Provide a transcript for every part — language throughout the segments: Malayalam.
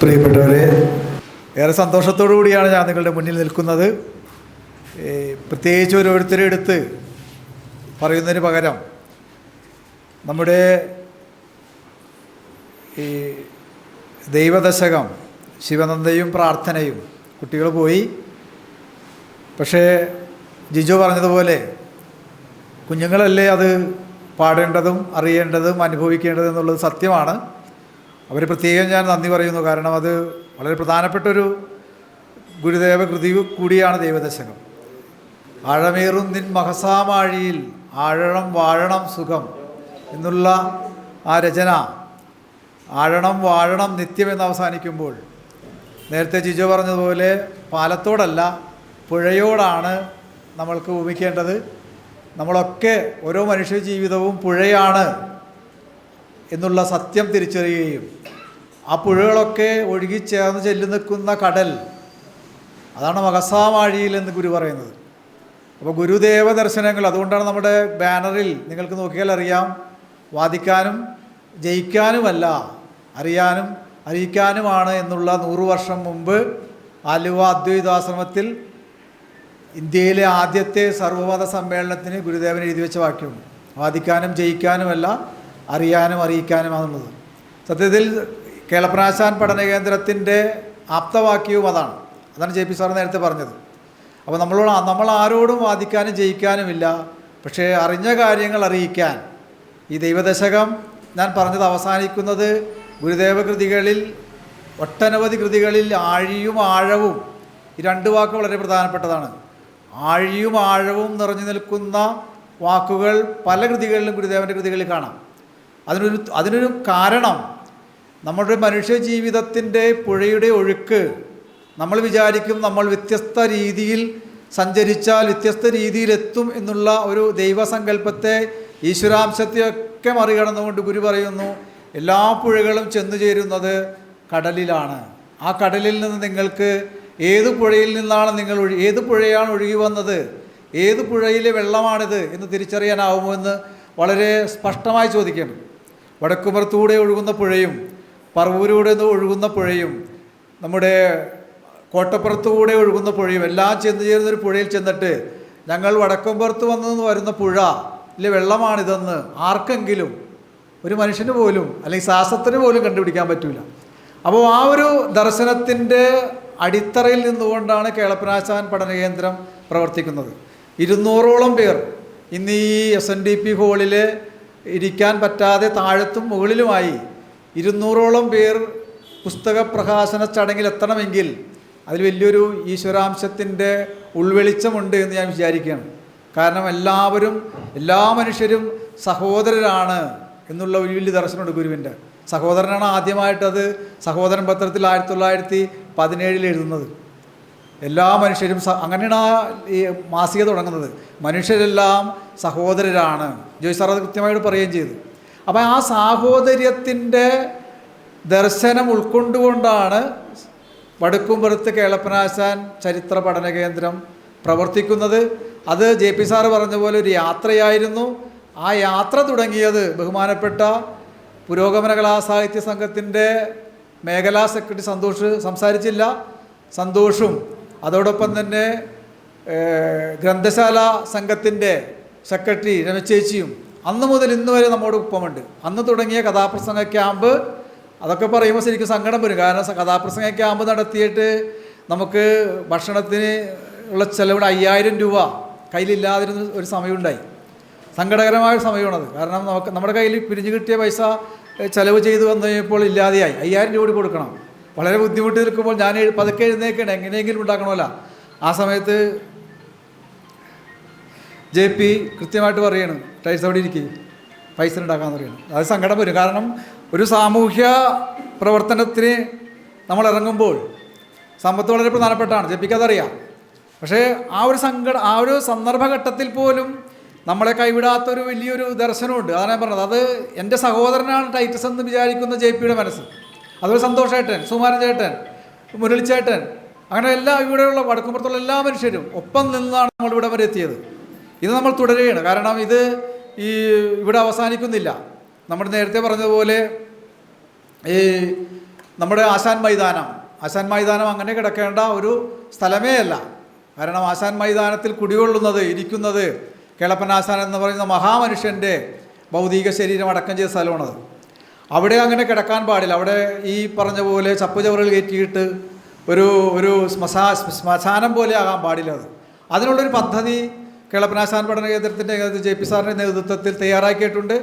പ്രിയപ്പെട്ടവരെ ഏറെ സന്തോഷത്തോടു കൂടിയാണ് ഞാൻ നിങ്ങളുടെ മുന്നിൽ നിൽക്കുന്നത്. പ്രത്യേകിച്ച് ഓരോരുത്തരെ എടുത്ത് പറയുന്നതിന് പകരം നമ്മുടെ ഈ ദൈവദശകം ശിവനന്ദയും പ്രാർത്ഥനയും കുട്ടികൾ പോയി. പക്ഷേ ജിജു പറഞ്ഞതുപോലെ കുഞ്ഞുങ്ങളല്ലേ അത് പാടേണ്ടതും അറിയേണ്ടതും അനുഭവിക്കേണ്ടതും എന്നുള്ളത് സത്യമാണ്. അവർ പ്രത്യേകം ഞാൻ നന്ദി പറയുന്നു. കാരണം അത് വളരെ പ്രധാനപ്പെട്ടൊരു ഗുരുദേവ കൃതി കൂടിയാണ് ദൈവദശകം. ആഴമേറും നിൻ മഹസാമാഴിയിൽ ആഴണം വാഴണം സുഖം എന്നുള്ള ആ രചന ആഴണം വാഴണം നിത്യം എന്ന് അവസാനിക്കുമ്പോൾ നേരത്തെ ജിജു പറഞ്ഞതുപോലെ പാലത്തോടല്ല പുഴയോടാണ് നമ്മൾക്ക് ഭൂമിക്കേണ്ടത് നമ്മളൊക്കെ ഓരോ മനുഷ്യ ജീവിതവും പുഴയാണ്. എന്നുള്ള സത്യം തിരിച്ചറിയുകയും ആ പുഴകളൊക്കെ ഒഴുകിച്ചേർന്ന് ചെല്ലു നിൽക്കുന്ന കടൽ അതാണ് മകസാമാഴിയിൽ എന്ന് ഗുരു പറയുന്നത്. അപ്പോൾ ഗുരുദേവ ദർശനങ്ങൾ അതുകൊണ്ടാണ് നമ്മുടെ ബാനറിൽ നിങ്ങൾക്ക് നോക്കിയാൽ അറിയാം വാദിക്കാനും ജയിക്കാനുമല്ല അറിയാനും അറിയിക്കാനുമാണ് എന്നുള്ള നൂറു വർഷം മുമ്പ് ആലുവ അദ്വൈതാശ്രമത്തിൽ ഇന്ത്യയിലെ ആദ്യത്തെ സർവമത സമ്മേളനത്തിന് ഗുരുദേവൻ എഴുതി വെച്ച വാക്യം വാദിക്കാനും ജയിക്കാനുമല്ല അറിയാനും അറിയിക്കാനുമാണെന്നത് സത്യത്തിൽ കേളപ്രാശാൻ പഠന കേന്ദ്രത്തിന്റെ ആപ്തവാക്യവും അതാണ്. അതാണ് ജെ പി സാർ നേരത്തെ പറഞ്ഞത്. അപ്പോൾ നമ്മളോട് നമ്മൾ ആരോടും വാദിക്കാനും ജയിക്കാനുമില്ല. പക്ഷേ അറിഞ്ഞ കാര്യങ്ങൾ അറിയിക്കാൻ ഈ ദൈവദശകം ഞാൻ പറഞ്ഞത് അവസാനിക്കുന്നത് ഗുരുദേവ കൃതികളിൽ ഒട്ടനവധി കൃതികളിൽ ആഴിയും ആഴവും ഈ രണ്ട് വാക്ക് വളരെ പ്രധാനപ്പെട്ടതാണ്. ആഴിയും ആഴവും നിറഞ്ഞു നിൽക്കുന്ന വാക്കുകൾ പല കൃതികളിലും ഗുരുദേവന്റെ കൃതികളിൽ കാണാം. അതിനൊരു അതിനൊരു കാരണം നമ്മുടെ മനുഷ്യ ജീവിതത്തിന്റെ പുഴയുടെ ഒഴുക്ക്. നമ്മൾ വിചാരിക്കും നമ്മൾ വ്യത്യസ്ത രീതിയിൽ സഞ്ചരിച്ചാൽ വ്യത്യസ്ത രീതിയിലെത്തും എന്നുള്ള ഒരു ദൈവസങ്കല്പത്തെ ഈശ്വരാംശത്തെയൊക്കെ മറികടന്നുകൊണ്ട് ഗുരു പറയുന്നു എല്ലാ പുഴകളും ചെന്നു ചേരുന്നത് കടലിലാണ്. ആ കടലിൽ നിന്ന് നിങ്ങൾക്ക് ഏത് പുഴയിൽ നിന്നാണ് നിങ്ങൾ ഒഴി ഏത് പുഴയാണ് ഒഴുകി വന്നത് ഏത് പുഴയിലെ വെള്ളമാണിത് എന്ന് തിരിച്ചറിയാനാവുമോ എന്ന് വളരെ സ്പഷ്ടമായി ചോദിക്കണം വടക്കുമറത്തൂടെ ഒഴുകുന്ന പുഴയും പറവൂരൂടെ ഒഴുകുന്ന പുഴയും നമ്മുടെ കോട്ടപ്പുറത്തുകൂടെ ഒഴുകുന്ന പുഴയും എല്ലാം ചെന്ന് ചേരുന്ന ഒരു പുഴയിൽ ചെന്നിട്ട് ഞങ്ങൾ വടക്കുംപുറത്ത് വന്നു വരുന്ന പുഴ ഇല്ലെ വെള്ളമാണിതെന്ന് ആർക്കെങ്കിലും ഒരു മനുഷ്യന് പോലും അല്ലെങ്കിൽ ശാസ്ത്രത്തിന് പോലും കണ്ടുപിടിക്കാൻ പറ്റില്ല അപ്പോൾ ആ ഒരു ദർശനത്തിന്റെ അടിത്തറയിൽ നിന്നുകൊണ്ടാണ് കേളപ്പനാശാൻ പഠന കേന്ദ്രം പ്രവർത്തിക്കുന്നത്. ഇരുന്നൂറോളം പേർ ഇന്ന് ഈ എസ് എൻ ഡി പി ഹോളിൽ ഇരിക്കാൻ പറ്റാതെ താഴത്തും മുകളിലുമായി ഇരുന്നൂറോളം പേർ പുസ്തക പ്രകാശന ചടങ്ങിൽ എത്തണമെങ്കിൽ അതിൽ വലിയൊരു ഈശ്വരാംശത്തിന്റെ ഉൾവെളിച്ചമുണ്ട് എന്ന് ഞാൻ വിചാരിക്കുകയാണ്. കാരണം എല്ലാവരും എല്ലാ മനുഷ്യരും സഹോദരരാണ് എന്നുള്ള ഒരു വലിയ ദർശനമുണ്ട് ഗുരുവിന്റെ. സഹോദരനാണ് ആദ്യമായിട്ടത് സഹോദരൻ പത്രത്തിൽ ആയിരത്തി തൊള്ളായിരത്തി പതിനേഴിൽ എഴുതുന്നത്. എല്ലാ മനുഷ്യരും അങ്ങനെയാണ് ആ ഈ മാസിക തുടങ്ങുന്നത്. മനുഷ്യരെല്ലാം സഹോദരരാണ്. ജോയ് സാർ അത് കൃത്യമായിട്ട് പറയുകയും ചെയ്തു. അപ്പോൾ ആ സാഹോദര്യത്തിന്റെ ദർശനം ഉൾക്കൊണ്ടുകൊണ്ടാണ് വടക്കുംപുറത്ത് കേളപ്പനാശാൻ ചരിത്ര പഠന കേന്ദ്രം പ്രവർത്തിക്കുന്നത്. അത് ജെ പി സാറ് പറഞ്ഞ പോലെ ഒരു യാത്രയായിരുന്നു. ആ യാത്ര തുടങ്ങിയത് ബഹുമാനപ്പെട്ട പുരോഗമന കലാസാഹിത്യ സംഘത്തിന്റെ മേഖലാ സെക്രട്ടറി സന്തോഷ് സംസാരിച്ചില്ല. സന്തോഷും അതോടൊപ്പം തന്നെ ഗ്രന്ഥശാല സംഘത്തിന്റെ സെക്രട്ടറി രമചേച്ചിയും അന്ന് മുതൽ ഇന്ന് വരെ നമ്മോട് ഒപ്പമുണ്ട്. അന്ന് തുടങ്ങിയ കഥാപ്രസംഗ ക്യാമ്പ് അതൊക്കെ പറയുമ്പോൾ ശരിക്കും സങ്കടം വരും. കാരണം കഥാപ്രസംഗ ക്യാമ്പ് നടത്തിയിട്ട് നമുക്ക് ഭക്ഷണത്തിന് ഉള്ള ചിലവിടെ അയ്യായിരം രൂപ കയ്യിലില്ലാതിരുന്ന ഒരു സമയമുണ്ടായി. സങ്കടകരമായ സമയമാണത്. കാരണം നമുക്ക് നമ്മുടെ കയ്യിൽ പിരിഞ്ഞു കിട്ടിയ പൈസ ചിലവ് ചെയ്തു ചെയ്ത് വന്നു കഴിഞ്ഞപ്പോൾ ഇല്ലാതെയായി. അയ്യായിരം രൂപ കൂടി കൊടുക്കണം. വളരെ ബുദ്ധിമുട്ട് നിൽക്കുമ്പോൾ ഞാൻ പതുക്കെ എഴുന്നേക്കണം എങ്ങനെയെങ്കിലും ഉണ്ടാക്കണമല്ല. ആ സമയത്ത് ജെ പി കൃത്യമായിട്ട് പറയണം ടൈസ് അവിടെ ഇരിക്കും. പൈസ ഉണ്ടാക്കാൻ പറയണം. അത് സങ്കടം വരും. കാരണം ഒരു സാമൂഹ്യ പ്രവർത്തനത്തിന് നമ്മൾ ഇറങ്ങുമ്പോൾ സമ്പത്ത് വളരെ പ്രധാനപ്പെട്ടാണ്. ജെ പിക്ക് അതറിയാം. പക്ഷേ ആ ഒരു സങ്കട ആ ഒരു സന്ദർഭഘട്ടത്തിൽ പോലും നമ്മളെ കൈവിടാത്തൊരു വലിയൊരു ദർശനമുണ്ട്. അതാണ് ഞാൻ പറഞ്ഞത്. അത് എന്റെ സഹോദരനാണ് ടൈറ്റസ് എന്ന് വിചാരിക്കുന്ന ജെ പിയുടെ മനസ്സ്. അതുപോലെ സന്തോഷേട്ടൻ സുമാരൻ ചേട്ടൻ മുരളിച്ചേട്ടൻ അങ്ങനെ എല്ലാ ഇവിടെയുള്ള വടക്കുമ്പുറത്തുള്ള എല്ലാ മനുഷ്യരും ഒപ്പം നിന്നാണ് നമ്മൾ ഇവിടെ വരെ എത്തിയത്. ഇത് നമ്മൾ തുടരുകയാണ്. കാരണം ഇത് ഈ ഇവിടെ അവസാനിക്കുന്നില്ല. നമ്മൾ നേരത്തെ പറഞ്ഞതുപോലെ ഈ നമ്മുടെ ആശാൻ മൈതാനം. ആശാൻ മൈതാനം അങ്ങനെ കിടക്കേണ്ട ഒരു സ്ഥലമേ അല്ല. കാരണം ആശാൻ മൈതാനത്തിൽ കുടികൊള്ളുന്നത് ഇരിക്കുന്നത് കേളപ്പൻ ആശാൻ എന്ന് പറയുന്ന മഹാമനുഷ്യന്റെ ഭൗതിക ശരീരം അടക്കം ചെയ്ത സ്ഥലമാണത്. അവിടെ അങ്ങനെ കിടക്കാൻ പാടില്ല. അവിടെ ഈ പറഞ്ഞ പോലെ ചപ്പ് ചവറുകൾ കയറ്റിയിട്ട് ഒരു ഒരു ശ്മശാ ശ്മശാനം പോലെ ആകാൻ പാടില്ല അത്. അതിനുള്ളൊരു പദ്ധതി കേളപ്പനാശാൻ പഠന കേന്ദ്രത്തിന്റെ ജെ പി സാറിന്റെ നേതൃത്വത്തിൽ തയ്യാറാക്കിയിട്ടുണ്ട്.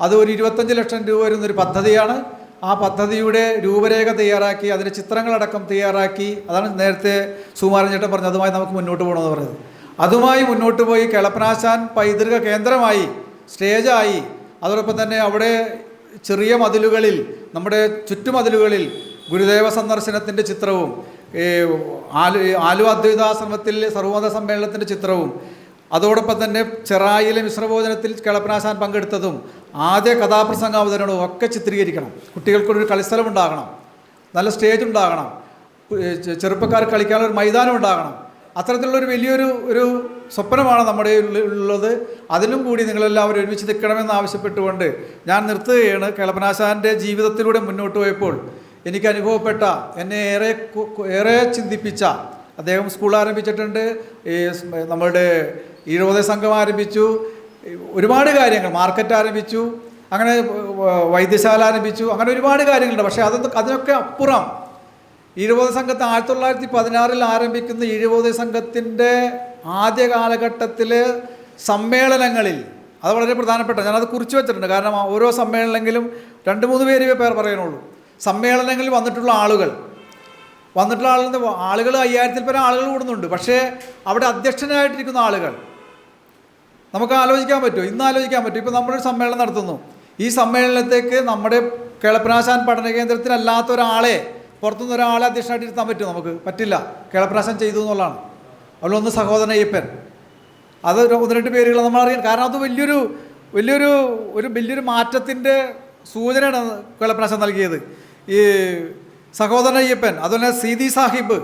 അത് ഒരു ഇരുപത്തഞ്ച് ലക്ഷം രൂപ വരുന്നൊരു പദ്ധതിയാണ്. ആ പദ്ധതിയുടെ രൂപരേഖ തയ്യാറാക്കി അതിന്റെ ചിത്രങ്ങളടക്കം തയ്യാറാക്കി അതാണ് നേരത്തെ സുമാരൻ ചേട്ടൻ പറഞ്ഞത്. അതുമായി നമുക്ക് മുന്നോട്ട് പോകണമെന്ന് പറഞ്ഞത്. അതുമായി മുന്നോട്ട് പോയി കേളപ്പനാശാൻ പൈതൃക കേന്ദ്രമായി സ്റ്റേജായി അതോടൊപ്പം തന്നെ അവിടെ ചെറിയ മതിലുകളിൽ നമ്മുടെ ചുറ്റുമതിലുകളിൽ ഗുരുദേവ സന്ദർശനത്തിന്റെ ചിത്രവും ആലു ആലു അദ്വൈതാശ്രമത്തിൽ സർവോദ സമ്മേളനത്തിന്റെ ചിത്രവും അതോടൊപ്പം തന്നെ ചെറായിലെ മിശ്രഭോജനത്തിൽ കിളപ്പനാശാൻ പങ്കെടുത്തതും ആദ്യ കഥാപ്രസംഗ അവതരണവും ഒക്കെ ചിത്രീകരിക്കണം. കുട്ടികൾക്കൊരു കളിസ്ഥലം ഉണ്ടാകണം. നല്ല സ്റ്റേജ് ഉണ്ടാകണം. ചെറുപ്പക്കാർ കളിക്കാനുള്ള ഒരു മൈതാനം ഉണ്ടാകണം. അത്തരത്തിലുള്ളൊരു വലിയൊരു ഒരു സ്വപ്നമാണ് നമ്മുടെ ഉള്ളത്. അതിലും കൂടി നിങ്ങളെല്ലാവരും ഒരുമിച്ച് നിൽക്കണമെന്ന് ആവശ്യപ്പെട്ടുകൊണ്ട് ഞാൻ നിർത്തുകയാണ്. കേളപ്പനാശാന്റെ ജീവിതത്തിലൂടെ മുന്നോട്ട് പോയപ്പോൾ എനിക്ക് അനുഭവപ്പെട്ട എന്നെ ഏറെ ഏറെ ചിന്തിപ്പിച്ച അദ്ദേഹം സ്കൂൾ ആരംഭിച്ചിട്ടുണ്ട്. ഈ നമ്മളുടെ ഈഴവോദയ സംഘം ആരംഭിച്ചു. ഒരുപാട് കാര്യങ്ങൾ മാർക്കറ്റ് ആരംഭിച്ചു. അങ്ങനെ വൈദ്യശാല ആരംഭിച്ചു. അങ്ങനെ ഒരുപാട് കാര്യങ്ങളുണ്ട്. പക്ഷേ അതൊന്നും അതിനൊക്കെ അപ്പുറം. ഈഴവോദയ സംഘത്തെ ആയിരത്തി തൊള്ളായിരത്തി പതിനാറിൽ ആരംഭിക്കുന്ന ഈഴവോദയ സംഘത്തിന്റെ ആദ്യ കാലഘട്ടത്തിൽ സമ്മേളനങ്ങളിൽ അത് വളരെ പ്രധാനപ്പെട്ട ഞാനത് കുറിച്ച് വെച്ചിട്ടുണ്ട്. കാരണം ഓരോ സമ്മേളനങ്ങളിലും രണ്ട് മൂന്ന് പേര് പേർ പറയാനുള്ളൂ സമ്മേളനങ്ങളിൽ വന്നിട്ടുള്ള ആളുകൾ. വന്നിട്ടുള്ള ആളുകൾ ആളുകൾ അയ്യായിരത്തിൽ പരം ആളുകൾ കൂടുന്നുണ്ട്. പക്ഷേ അവിടെ അധ്യക്ഷനായിട്ടിരിക്കുന്ന ആളുകൾ. നമുക്ക് ആലോചിക്കാൻ പറ്റുമോ? ഇന്ന് ആലോചിക്കാൻ പറ്റും ഇപ്പോൾ നമ്മളൊരു സമ്മേളനം നടത്തുന്നു. ഈ സമ്മേളനത്തേക്ക് നമ്മുടെ കേളപ്രാശാൻ പഠന കേന്ദ്രത്തിലല്ലാത്ത ഒരാളെ പുറത്തുനിന്ന് ഒരാളെ അധ്യക്ഷനായിട്ട് ഇരുത്താൻ പറ്റുമോ നമുക്ക്? പറ്റില്ല. കേളപ്രാശാൻ ചെയ്തു എന്നുള്ളതാണ്. അതിലൊന്ന് സഹോദരൻ അയ്യപ്പൻ. അത് ഒന്ന് രണ്ട് പേരുകൾ നമ്മൾ അറിയാം. കാരണം അത് വലിയൊരു വലിയൊരു ഒരു വലിയൊരു മാറ്റത്തിന്റെ സൂചനയാണ് കൊലപ്രാശം നൽകിയത്. ഈ സഹോദരൻ അയ്യപ്പൻ അതുപോലെ സീതി സാഹിബ്.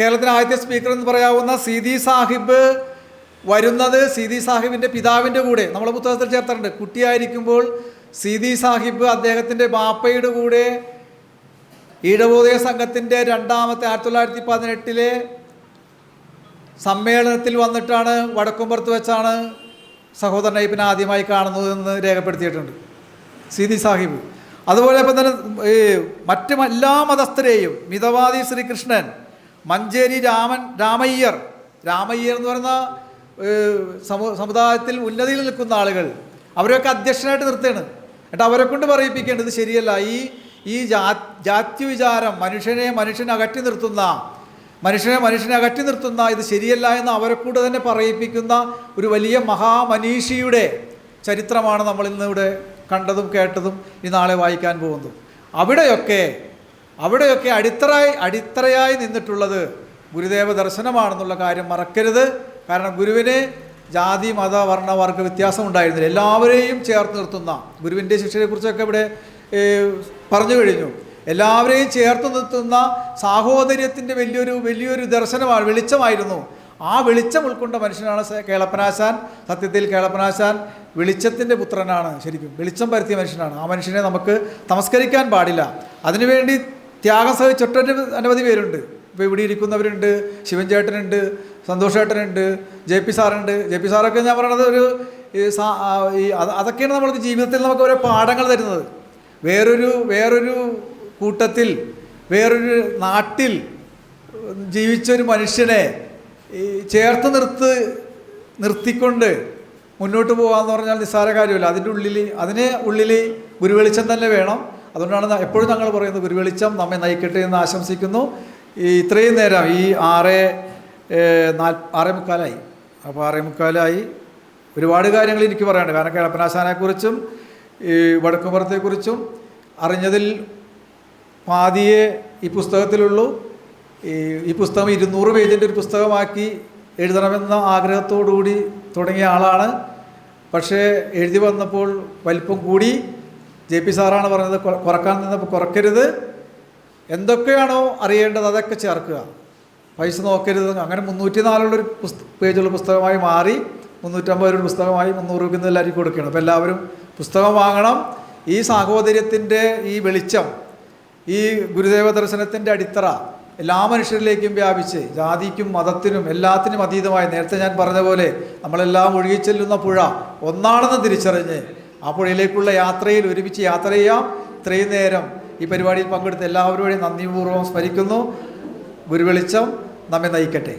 കേരളത്തിലെ ആദ്യത്തെ സ്പീക്കർ എന്ന് പറയാവുന്ന സീതി സാഹിബ് വരുന്നത് സീതി സാഹിബിന്റെ പിതാവിന്റെ കൂടെ നമ്മൾ പുസ്തകത്തിൽ ചേർത്തിട്ടുണ്ട്. കുട്ടിയായിരിക്കുമ്പോൾ സീതി സാഹിബ് അദ്ദേഹത്തിന്റെ ബാപ്പയുടെ കൂടെ ഈഴവോദയ സംഘത്തിന്റെ രണ്ടാമത്തെ ആയിരത്തി തൊള്ളായിരത്തി പതിനെട്ടിലെ സമ്മേളനത്തിൽ വന്നിട്ടാണ് വടക്കുംപുറത്ത് വെച്ചാണ് സഹോദരൻ അയ്യപ്പനെ ആദ്യമായി കാണുന്നത് എന്ന് രേഖപ്പെടുത്തിയിട്ടുണ്ട്. സീതി സാഹിബ്. അതുപോലെ ഇപ്പം തന്നെ ഈ മറ്റ് എല്ലാ മതസ്ഥരെയും മിതവാദി ശ്രീകൃഷ്ണൻ മഞ്ചേരി രാമൻ രാമയ്യർ രാമയ്യർ എന്ന് പറയുന്ന സമുദായത്തിൽ ഉന്നതിയിൽ നിൽക്കുന്ന ആളുകൾ അവരെയൊക്കെ അധ്യക്ഷനായിട്ട് നിർത്തുകയാണ്. എന്നിട്ട് അവരെ കൊണ്ട് പറയിപ്പിക്കേണ്ടത് ശരിയല്ല. ഈ ഈ ജാ ജാതി വിചാരം മനുഷ്യനെ മനുഷ്യനെ അകറ്റി നിർത്തുന്ന മനുഷ്യനെ മനുഷ്യനെ അകറ്റി നിർത്തുന്ന ഇത് ശരിയല്ല എന്ന് അവരെ കൂടെ തന്നെ പറയിപ്പിക്കുന്ന ഒരു വലിയ മഹാമനീഷിയുടെ ചരിത്രമാണ് നമ്മൾ ഇന്ന് ഇവിടെ കണ്ടതും കേട്ടതും ഈ നാളെ വായിക്കാൻ പോകുന്നതും. അവിടെയൊക്കെ അവിടെയൊക്കെ അടിത്തറായി അടിത്തറയായി നിന്നിട്ടുള്ളത് ഗുരുദേവ ദർശനമാണെന്നുള്ള കാര്യം മറക്കരുത്. കാരണം ഗുരുവിന് ജാതി മത വർണ വർഗ വ്യത്യാസം ഉണ്ടായിരുന്നില്ല. എല്ലാവരെയും ചേർത്ത് നിർത്തുന്ന ഗുരുവിന്റെ ശിക്ഷയെക്കുറിച്ചൊക്കെ ഇവിടെ പറഞ്ഞു കഴിഞ്ഞു. എല്ലാവരെയും ചേർത്ത് നിർത്തുന്ന സാഹോദര്യത്തിന്റെ വലിയൊരു വലിയൊരു ദർശനമാണ് വെളിച്ചമായിരുന്നു. ആ വെളിച്ചം ഉൾക്കൊണ്ട മനുഷ്യനാണ് കേളപ്പനാശാൻ. സത്യത്തിൽ കേളപ്പനാശാൻ വെളിച്ചത്തിന്റെ പുത്രനാണ് ശരിക്കും. വെളിച്ചം പരത്തിയ മനുഷ്യനാണ്. ആ മനുഷ്യനെ നമുക്ക് തമസ്കരിക്കാൻ പാടില്ല. അതിനുവേണ്ടി ത്യാഗം സഹിച്ചൊട്ടൊരു അനവധി പേരുണ്ട്. ഇപ്പോൾ ഇവിടെ ഇരിക്കുന്നവരുണ്ട് ശിവൻചേട്ടനുണ്ട് സന്തോഷേട്ടനുണ്ട് ജെ പി സാറുണ്ട്. ജെ പി സാറൊക്കെ ഞാൻ പറയണത് ഒരു അതൊക്കെയാണ് നമ്മൾക്ക് ജീവിതത്തിൽ നമുക്ക് ഓരോ പാഠങ്ങൾ തരുന്നത്. വേറൊരു വേറൊരു കൂട്ടത്തിൽ വേറൊരു നാട്ടിൽ ജീവിച്ചൊരു മനുഷ്യനെ ചേർത്ത് നിർത്ത് നിർത്തിക്കൊണ്ട് മുന്നോട്ട് പോകാമെന്ന് പറഞ്ഞാൽ നിസ്സാര കാര്യമല്ല. അതിന്റെ ഉള്ളിൽ അതിന് ഉള്ളിൽ ഗുരുവെളിച്ചം തന്നെ വേണം. അതുകൊണ്ടാണ് എപ്പോഴും ഞങ്ങൾ പറയുന്നത് ഗുരുവെളിച്ചം നമ്മെ നയിക്കട്ടെ എന്ന് ആശംസിക്കുന്നു. ഈ ഇത്രയും നേരം ഈ ആറ് നാല് ആറേ മുക്കാലായി. അപ്പോൾ ആറേ മുക്കാലായി. ഒരുപാട് കാര്യങ്ങൾ എനിക്ക് പറയാനുണ്ട്. കാരണം കേളപ്പനാശാനെക്കുറിച്ചും ഈ വടക്കുപുറത്തെക്കുറിച്ചും അറിഞ്ഞതിൽ പാതിയെ ഈ പുസ്തകത്തിലുള്ളൂ. ഈ ഈ പുസ്തകം ഇരുന്നൂറ് പേജിന്റെ ഒരു പുസ്തകമാക്കി എഴുതണമെന്ന ആഗ്രഹത്തോടുകൂടി തുടങ്ങിയ ആളാണ്. പക്ഷേ എഴുതി വന്നപ്പോൾ വലിപ്പം കൂടി. ജെ പി സാറാണ് പറഞ്ഞത് കുറയ്ക്കാൻ നിന്നപ്പോൾ കുറക്കരുത്. എന്തൊക്കെയാണോ അറിയേണ്ടത് അതൊക്കെ ചേർക്കുക. പൈസ നോക്കരുത്. അങ്ങനെ മുന്നൂറ്റി നാലുള്ളൊരു പുസ്ത പേജുള്ള പുസ്തകമായി മാറി. മുന്നൂറ്റമ്പത് രൂപ പുസ്തകമായി മുന്നൂറ് രൂപ എല്ലാവർക്കും കൊടുക്കണം അപ്പോൾ എല്ലാവരും പുസ്തകം വാങ്ങണം. ഈ സാഹോദര്യത്തിന്റെ ഈ വെളിച്ചം ഈ ഗുരുദേവ ദർശനത്തിന്റെ അടിത്തറ എല്ലാ മനുഷ്യരിലേക്കും വ്യാപിച്ച് ജാതിക്കും മതത്തിനും എല്ലാത്തിനും അതീതമായി നേരത്തെ ഞാൻ പറഞ്ഞ പോലെ നമ്മളെല്ലാം ഒഴുകിച്ചെല്ലുന്ന പുഴ ഒന്നാണെന്ന് തിരിച്ചറിഞ്ഞ് ആ പുഴയിലേക്കുള്ള യാത്രയിൽ ഒരുമിച്ച് യാത്ര ചെയ്യാം. ഇത്രയും നേരം ഈ പരിപാടിയിൽ പങ്കെടുത്ത എല്ലാവരോടും നന്ദിപൂർവം സ്മരിക്കുന്നു. ഗുരുവെളിച്ചം നമ്മെ നയിക്കട്ടെ.